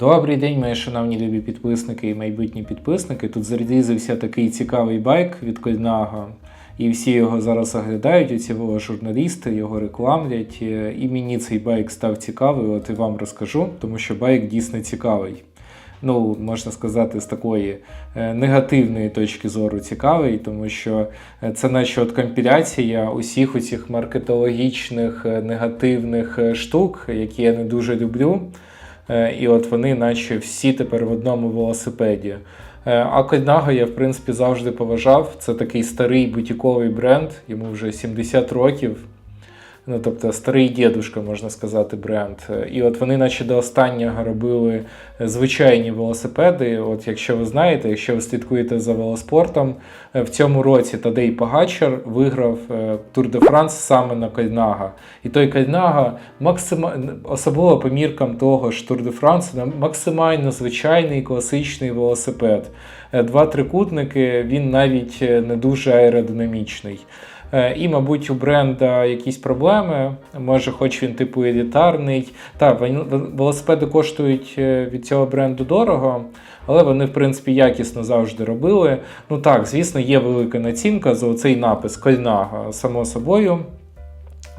Добрий день, мої шановні любі підписники і майбутні підписники. Тут зарізався такий цікавий байк від Кольнаго. І всі його зараз оглядають, оці журналісти його рекламлять. Е, І мені цей байк став цікавий, от і вам розкажу, тому що байк дійсно цікавий. Ну, можна сказати, з такої е, негативної точки зору цікавий, тому що е, це наче от компіляція усіх оцих маркетологічних негативних штук, які я не дуже люблю. Е, І от вони, наче всі тепер в одному велосипеді. Е, А Кольнаго я, в принципі, завжди поважав. Це такий старий бутіковий бренд, йому вже 70 років. Ну, тобто старий дідушка, можна сказати, бренд. І от вони, наче до останнього робили звичайні велосипеди. От якщо ви знаєте, якщо ви слідкуєте за велоспортом, е, в цьому році Тадей Пагачар виграв Тур де Франс саме на Кальнага. І той Кальнага, максима... особливо по міркам того ж Тур де Франс, максимально звичайний класичний велосипед. Е, Два трикутники, він навіть е, не дуже аеродинамічний. Е, І, мабуть, у бренда якісь проблеми. Може, хоч він типу елітарний. Так, вел- велосипеди коштують від цього бренду дорого, але вони, в принципі, якісно завжди робили. Ну так, звісно, є велика націнка за оцей напис Кольнага, само собою.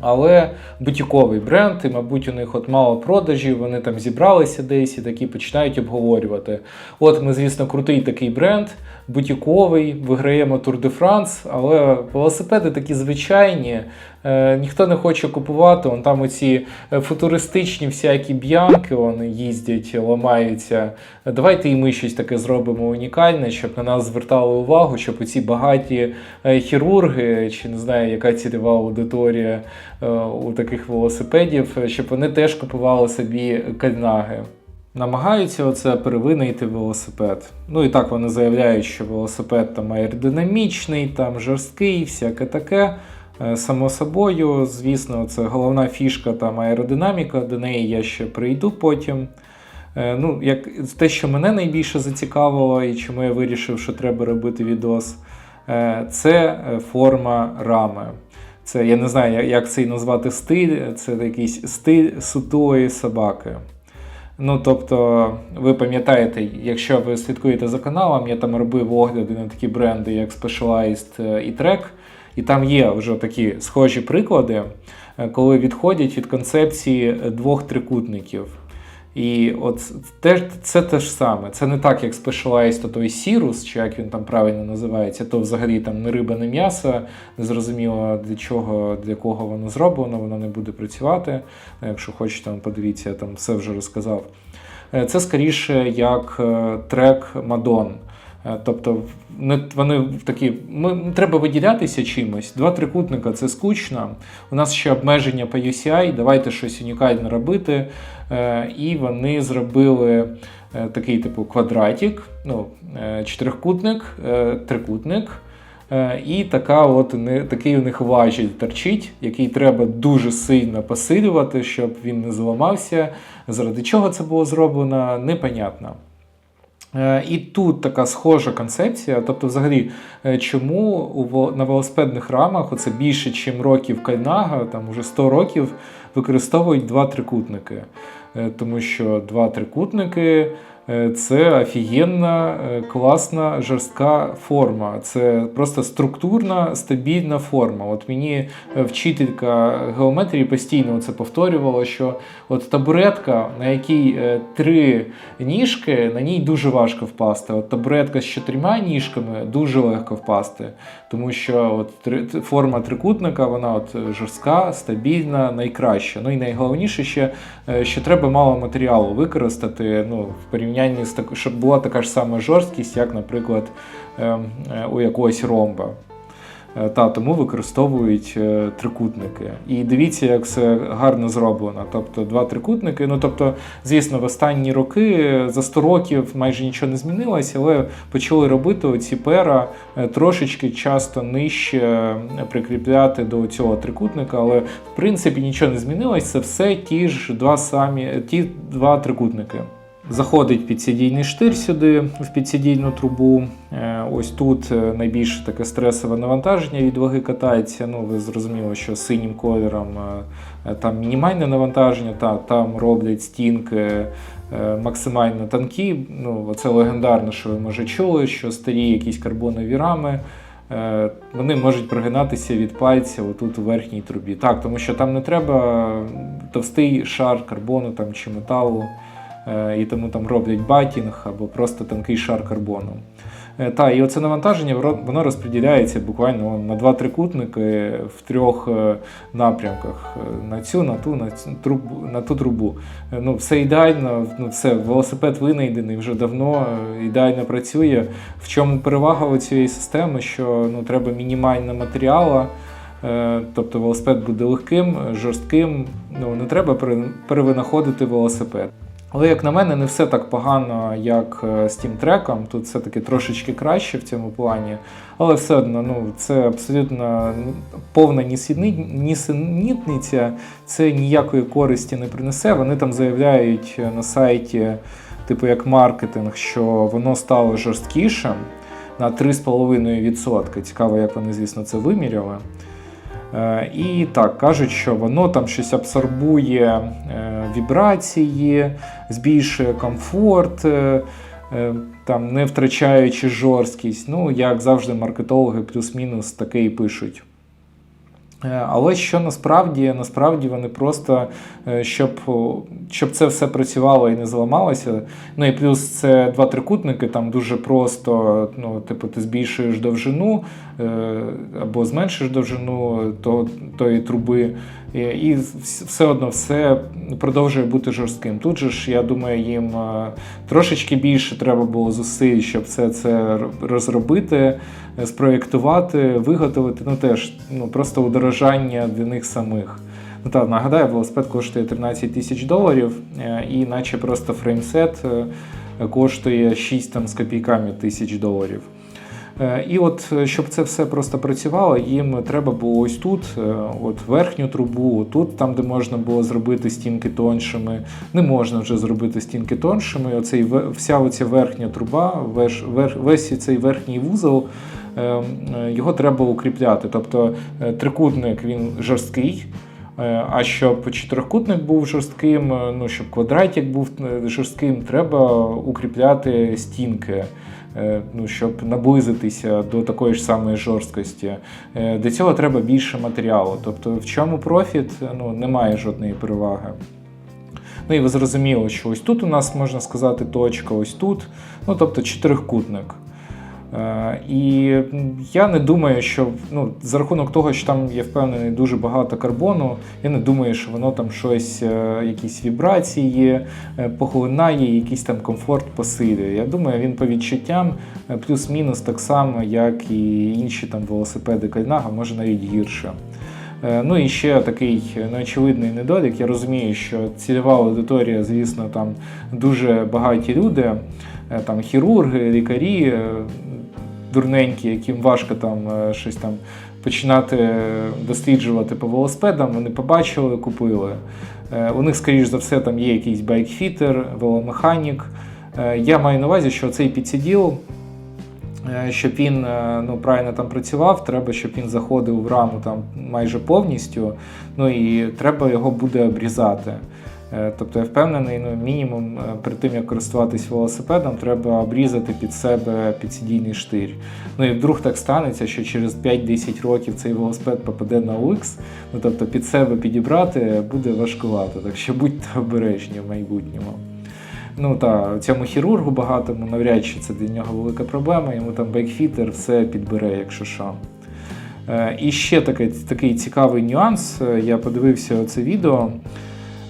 Але бутіковий бренд, і, мабуть, у них от мало продажів, вони там зібралися десь і такі починають обговорювати. От ми, звісно, крутий такий бренд, бутіковий, виграємо Тур де Франс, але велосипеди такі звичайні, е, ніхто не хоче купувати. Вон там оці е, футуристичні всякі б'янки вони їздять, ламаються. Давайте і ми щось таке зробимо унікальне, щоб на нас звертали увагу, щоб оці багаті е, хірурги, чи не знаю, яка цільова аудиторія у таких велосипедів, щоб вони теж купували собі кальнаги. Намагаються оце перевинайти велосипед. Ну і так вони заявляють, що велосипед там аеродинамічний, там жорсткий, всяке таке. Е, Само собою, звісно, це головна фішка там аеродинаміка, до неї я ще прийду потім. Е, Ну, як те, що мене найбільше зацікавило, і чому я вирішив, що треба робити відос, е, це форма рами. Це я не знаю, як- це і назвати стиль. Це якийсь стиль сутулої собаки. Ну, тобто, ви пам'ятаєте, якщо ви слідкуєте за каналом, я там робив огляди на такі бренди, як Specialized е, і Trek, і там є вже такі схожі приклади, е, коли відходять від концепції двох трикутників. І от те, це те ж саме. Це не так, як Specialized, то той Сірус, чи як він там правильно називається, то взагалі там не риба, не м'ясо, не зрозуміло для чого, для кого воно зроблено, воно не буде працювати. Ну, Якщо хочете, там подивіться, я там все вже розказав. Е, Це скоріше як е, трек Мадон. Е, Тобто вони такі, ми, треба виділятися чимось. Два трикутника це скучно. У нас ще обмеження по UCI, давайте щось унікальне робити. Е, І вони зробили е, такий типу квадратик, ну, чотирикутник, трикутник. І така от, такий у них важіль торчить, який треба дуже сильно посилювати, щоб він не зламався. Заради чого це було зроблено, непонятно. Е, І тут така схожа концепція. Тобто, взагалі, е, чому на велосипедних рамах оце більше, ніж років Кайнага, там уже 100 років, використовують два трикутники. Е, Тому що два трикутники це офігенна, е, класна, жорстка форма. Це просто структурна, стабільна форма. От мені е, вчителька геометрії постійно це повторювала, що от табуретка, на якій е, три ніжки, на ній дуже важко впасти. От табуретка з чотирма ніжками дуже легко впасти, тому що от форма трикутника, вона от е, жорстка, стабільна, найкраща. Ну і найголовніше ще, е, що треба мало матеріалу використати ну, в порівнянні з так, щоб була така ж сама жорсткість, як, наприклад, ем, е, у якогось ромба. Е, Та тому використовують е, трикутники. І дивіться, як це гарно зроблено. Тобто два трикутники. Ну тобто, звісно, в останні роки за 100 років майже нічого не змінилося, але почали робити оці пера трошечки часто нижче прикріпляти до цього трикутника. Але в принципі нічого не змінилось. Це все ті ж два самі ті два трикутники. Заходить підсидійний штир сюди в підсидійну трубу. Е, Ось тут е, найбільше таке стресове навантаження від ваги катається. Ну, ви зрозуміли, що синім кольором е, там мінімальне навантаження, та, там роблять стінки, максимально тонкі. Ну, це легендарно, що ви може чули, що старі якісь карбонові рами. Вони можуть прогинатися від пальця отут у верхній трубі. Так, тому що там не треба товстий шар карбону там, чи металу, і тому там роблять батінг або просто тонкий шар карбону. Е, Та, і оце навантаження воно- розподіляється буквально на два трикутники в трьох е, напрямках: Е, на цю, на ту, на цю трубу, на ту трубу. Е, Ну, все ідеально, ну, все, велосипед винайдений вже давно, е, ідеально працює. В чому перевага у цієї системи, що ну, треба мінімально матеріалу. Е, Тобто велосипед буде легким, жорстким, ну не треба перевинаходити велосипед. Але, як на мене, не все так погано, як е, з тим треком. Тут все-таки трошечки краще в цьому плані. Але все одно, ну, це абсолютно повна нісенітниця, це ніякої користі не принесе. Вони там заявляють е, на сайті, типу як маркетинг, що воно стало жорсткішим на 3,5%. Цікаво, як вони, звісно, це виміряли. Е, І так, кажуть, що воно там щось абсорбує вібрації, збільшує комфорт, е, е, там, не втрачаючи жорсткість. Ну, як завжди, маркетологи плюс-мінус таке і пишуть. Е, Але що насправді, насправді вони просто, щоб, щоб це все працювало і не зламалося. Ну і плюс це два трикутники, там дуже просто, ну, типу, ти збільшуєш довжину або зменшиш довжину то, тої труби, і, все одно все продовжує бути жорстким. Тут же ж, я думаю, їм е, трошечки більше треба було зусиль, щоб все це розробити, е, спроєктувати, виготовити. Ну теж ну, просто удорожання для них самих. Ну так, нагадаю, велосипед коштує 13 тисяч доларів, е, і наче просто фреймсет е, коштує 6 там, з копійками тисяч доларів. Е, І от е, щоб це все просто працювало, їм треба було ось тут, е, от верхню трубу, тут, там, де можна було зробити стінки тоншими, не можна вже зробити стінки тоншими. Оцей вся оця верхня труба, весь, цей верхній вузол, його треба укріпляти. Тобто трикутник він жорсткий. А щоб чотирикутник був жорстким, ну щоб квадратик був жорстким, треба укріпляти стінки, ну, щоб наблизитися до такої ж самої жорсткості. Е, Для цього треба більше матеріалу. Тобто, в чому профіт, Е, ну, немає жодної переваги. Ну і ви зрозуміли, що ось тут у нас можна сказати точка, ось тут, ну тобто чотирикутник. Е, І я не думаю, що ну, за рахунок того, що там є впевнений дуже багато карбону, я не думаю, що воно там щось, е, якісь вібрації е, поглинає, якийсь там комфорт посилює. Я думаю, він по відчуттям плюс-мінус так само, як і інші там велосипеди Кальнага, може навіть гірше. Ну і ще такий неочевидний недолік. Я розумію, що цільова аудиторія, звісно, там дуже багаті люди, там хірурги, лікарі, дурненькі, яким важко там е, щось там починати досліджувати по велосипедам. Вони побачили, купили. Е, У них, скоріш за все, там є якийсь байкфітер, веломеханік. Е, Я маю на увазі, що цей підсиділ щоб він ну, правильно там працював, треба, щоб він заходив в раму там майже повністю. Ну і треба його буде обрізати. Е, Тобто я впевнений, ну, мінімум е, перед тим як користуватись велосипедом, треба обрізати під себе підсидійний штир. Ну і вдруг так станеться, що через 5-10 років цей велосипед попаде на OLX, ну тобто під себе підібрати буде важкувато. Так що будьте обережні в майбутньому. Ну та цьому хірургу багатому навряд чи це для нього велика проблема. Йому там бекфітер все підбере, якщо що. Е, І ще такий, такий цікавий нюанс. Я подивився це відео.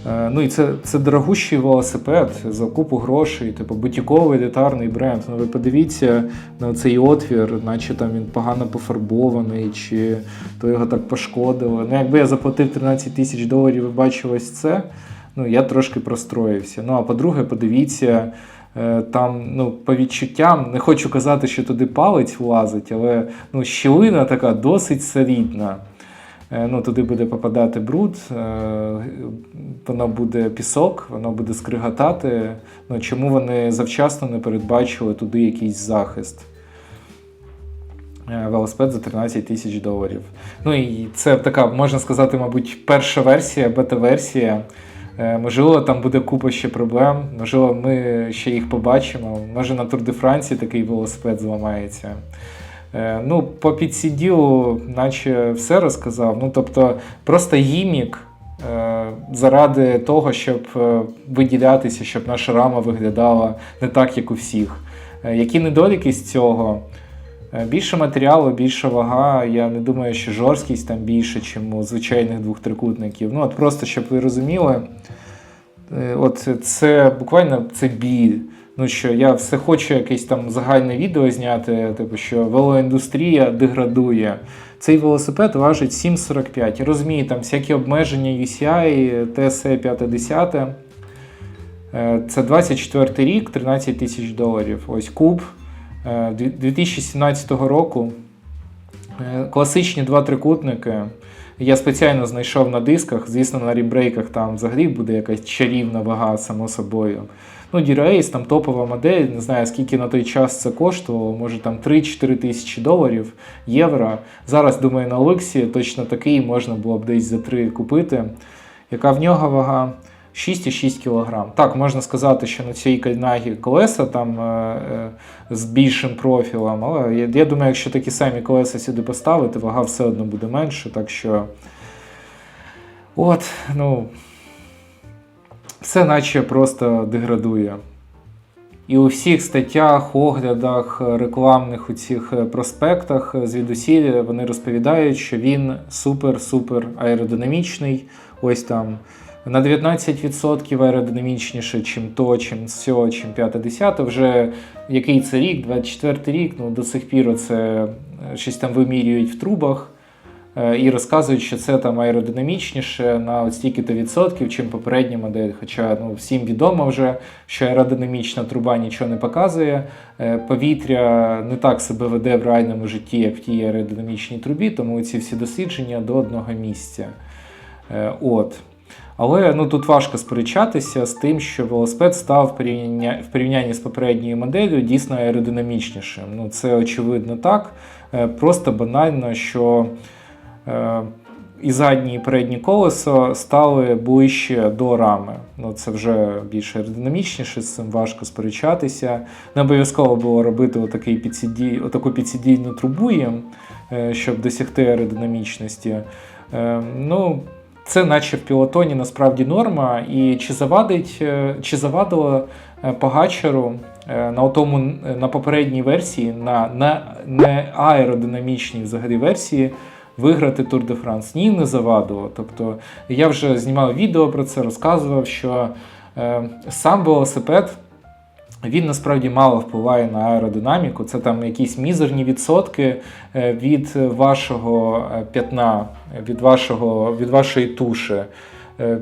Е, Ну і це, це дорогущий велосипед за купу грошей, типу бутіковий елітарний бренд. Ну ви подивіться на цей отвір, наче там він погано пофарбований, чи то його так пошкодили. Ну, якби я заплатив 13 тисяч доларів і бачив ось це, ну я трошки простроївся. Ну а по-друге, подивіться. е, Там, ну, по відчуттям, не хочу казати, що туди палець влазить, але ну, щілина така досить солідна. Е, Ну, туди буде попадати бруд, е, воно буде пісок, воно буде скриготати. Ну, чому вони завчасно не передбачили туди якийсь захист? Е, Велосипед за 13 тисяч доларів. Ну і це така, можна сказати, мабуть, перша версія, бета-версія. Можливо, там буде купа ще проблем, можливо, ми ще їх побачимо. Може на Тур де Франції такий велосипед зламається. Е, Ну, по підсіділу, наче все розказав. Ну, тобто, просто гімік е, заради того, щоб е, виділятися, щоб наша рама виглядала не так, як у всіх. Які недоліки з цього? Більше матеріалу, більша вага. Я не думаю, що жорсткість там більше, ніж у звичайних двох трикутників. Ну, от просто щоб ви розуміли, от це буквально це біль. Ну що я все хочу якесь там загальне відео зняти, типу, що велоіндустрія деградує. Цей велосипед важить 7,45. Розумію, там всякі обмеження UCI, TSE 50. Е, Це 24 рік, 13 тисяч доларів. Ось куб е, 2017 року. Е, Класичні два трикутники. Я спеціально знайшов на дисках. Звісно, на рібрейках там взагалі буде якась чарівна вага, само собою. Ну, D-Race, там топова модель, не знаю, скільки на той час це коштувало, може там 3-4 тисячі доларів, євро. Зараз, думаю, на Лексі точно такий можна було б десь за 3 купити. Яка в нього вага? 6,6 кг. Так, можна сказати, що на цій кальнагі колеса там е, е, з більшим профілем, але я, я думаю, якщо такі самі колеса сюди поставити, вага все одно буде менше. Так що. От, ну. Все наче просто деградує. І у всіх статтях, оглядах, рекламних у цих е, проспектах звідусіль вони розповідають, що він супер-супер аеродинамічний. Ось там на 19% аеродинамічніше, чим то, чим сьо, чим 5-10. Вже який це рік, 24 рік, ну до сих пір це е, щось там вимірюють в трубах. Е, і розказують, що це там аеродинамічніше на от стільки-то відсотків, чим попередня модель. Хоча ну, всім відомо вже, що аеродинамічна труба нічого не показує. Е, Повітря не так себе веде в реальному житті, як в тій аеродинамічній трубі, тому ці всі дослідження до одного місця. От. Але ну, тут важко сперечатися з тим, що велосипед став в порівнянні, в порівнянні з попередньою моделлю дійсно аеродинамічнішим. Ну, це очевидно так. Е, Просто банально, що е, і задні, і передні колесо стали ближче до рами. Ну, це вже більш аеродинамічніше, з цим важко сперечатися. Не обов'язково було робити отакий підсіді, отаку підсідійну трубу їм, е, щоб досягти аеродинамічності. Ну, це наче в пілотоні насправді норма. І чи завадить, е, чи завадило е, Погачеру е, на тому, на попередній версії, на, на не аеродинамічній взагалі версії виграти Тур де Франс? Ні, не завадило. Тобто я вже знімав відео про це, розказував, що е, сам велосипед. Він насправді мало впливає на аеродинаміку. Це там якісь мізерні відсотки е, від вашого е, п'ятна, від, вашого, від вашої туші. Е,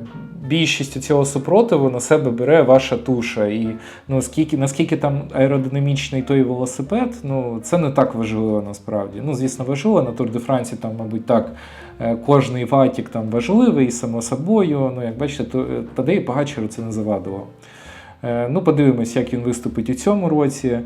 Більшість цього супротиву на себе бере ваша туша. І ну, скільки, наскільки там аеродинамічний той велосипед, ну це не так важливо насправді. Ну, звісно, важливо на Тур де Франції, там, мабуть, так, кожний ватік там важливий, само собою. Ну, як бачите, то Тадей Погачеру це не завадило. Е, Ну, подивимось, як він виступить у цьому році.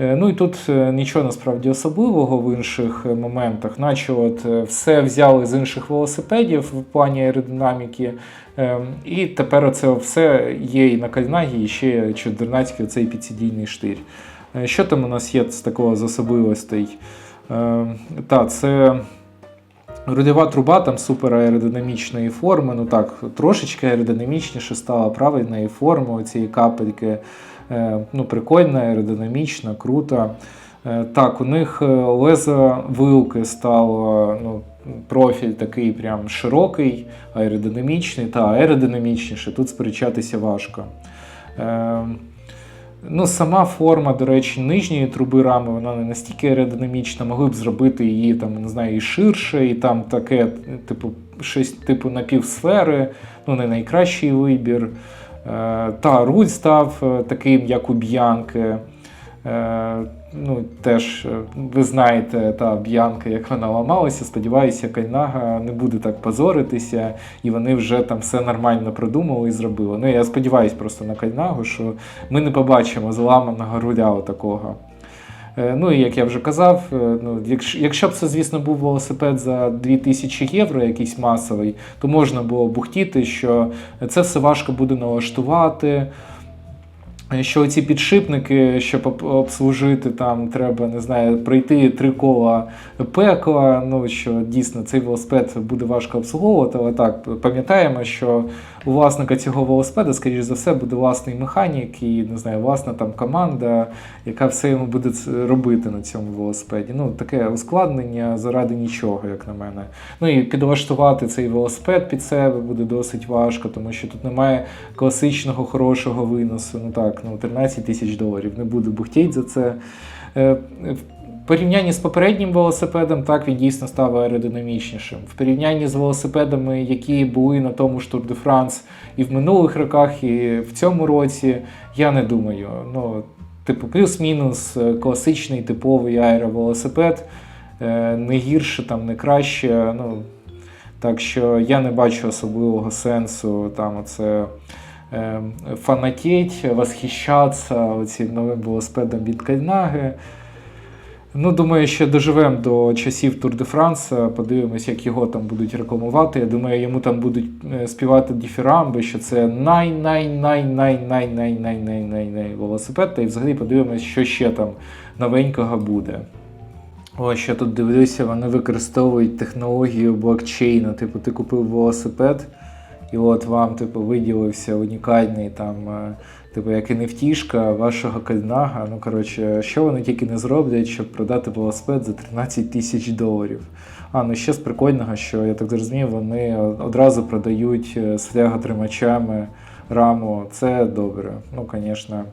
Е, Ну і тут е, нічого насправді особливого в інших моментах, наче от все взяли з інших велосипедів в плані аеродинаміки. Е, І тепер це все є і на Кальнагі, і ще чудернацький оцей підсідійний штир. Що там у нас є з такого з особливостей? Е, Та, це Рульова труба там супер аеродинамічної форми. Ну так, трошечки аеродинамічніше стала правильної форми цієї капельки. Е, ну, прикольна, аеродинамічна, круто. Е, так, у них е, лезо вилки стало, ну, профіль такий прям широкий, аеродинамічний та аеродинамічніше. Тут сперечатися важко. Е, Ну, сама форма, до речі, нижньої труби рами, вона не настільки аеродинамічна, могли б зробити її там, не знаю, і ширше, і там таке, типу, щось типу напівсфери, ну не найкращий вибір. Е, Та руль став е, таким, як у Б'янки. Ну, теж е, ви знаєте, та Б'янка, як вона ламалася. Сподіваюся, Кайнага не буде так позоритися, і вони вже там все нормально продумали і зробили. Ну, я сподіваюся просто на Кайнагу, що ми не побачимо зламаного руля такого. Е, Ну і як я вже казав, е, ну, якщо, якщо б це, звісно, був велосипед за 2000 євро, якийсь масовий, то можна було бухтіти, що це все важко буде налаштувати. Що ці підшипники, щоб обслужити, там треба не знаю, пройти три кола пекла. Ну що дійсно цей велосипед буде важко обслуговувати, але так пам'ятаємо, що у власника цього велосипеда, скоріш за все, буде власний механік і не знаю, власна там команда, яка все йому буде робити на цьому велосипеді. Ну, таке ускладнення заради нічого, як на мене. Ну і підлаштувати цей велосипед під себе буде досить важко, тому що тут немає класичного хорошого виносу. Ну так, ну 13 тисяч доларів. Не буду бухтіть за це. Е, В порівнянні з попереднім велосипедом, так він дійсно став аеродинамічнішим. В порівнянні з велосипедами, які були на тому ж Tour de France і в минулих роках, і в цьому році, я не думаю. Ну, типу, плюс-мінус е, класичний типовий аеровелосипед, е, не гірше, там, не краще. Ну, так що я не бачу особливого сенсу там оце е, фанатіть, восхищатися цим новим велосипедом від Кальнаги. Ну, думаю, ще доживемо до часів Тур де Франс, подивимось, як його там будуть рекламувати. Я думаю, йому там будуть е, співати діфірамби, що це най най най най най най най най най най велосипед. Та й взагалі подивимось, що ще там новенького буде. Ось що тут дивлюся, вони використовують технологію блокчейну. Типу, ти купив велосипед, і от вам типу, виділився унікальний там, е, типу, як і невтішка вашого кальнага. Ну, коротше, що вони тільки не зроблять, щоб продати велосипед за 13 тисяч доларів. А, ну ще з прикольного, що я так зрозумів, вони одразу продають е, з фляготримачами раму. Це добре. Ну, звісно,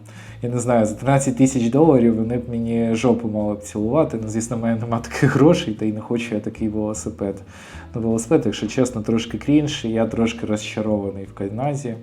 я не знаю, за 13 тисяч доларів вони б мені жопу мали б цілувати. Ну, звісно, в мене немає таких грошей, та й не хочу я такий велосипед. Ну, велосипед, якщо чесно, трошки крінж, я трошки розчарований в Кайназі.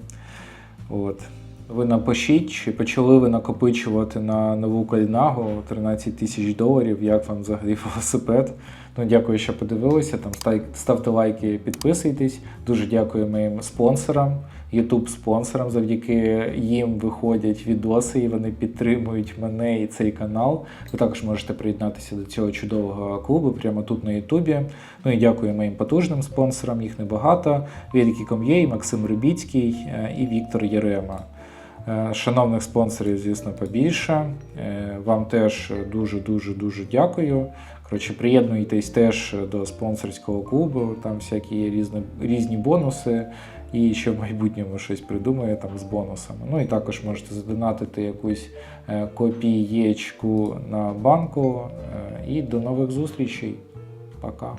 От. Ви напишіть, чи почали ви накопичувати на нову кальнагу 13 тисяч доларів, як вам взагалі велосипед. Ну, дякую, що подивилися. Там ставте лайки, підписуйтесь. Дуже дякую моїм спонсорам, youtube спонсорам. Завдяки їм виходять відоси, і вони підтримують мене і цей канал. Ви також можете приєднатися до цього чудового клубу прямо тут на Ютубі. Ну і дякую моїм потужним спонсорам, їх небагато. Великий Ком'єй, Максим Рибіцький е, і Віктор Єрема. Е, Шановних спонсорів, звісно, побільше. Е, Вам теж дуже дуже дякую. Коротше, приєднуйтесь теж до спонсорського клубу, там всякі є різні, різні бонуси, і ще в майбутньому щось придумаю там з бонусами. Ну і також можете задонатити якусь е, копієчку на банку. І до нових зустрічей. Пока.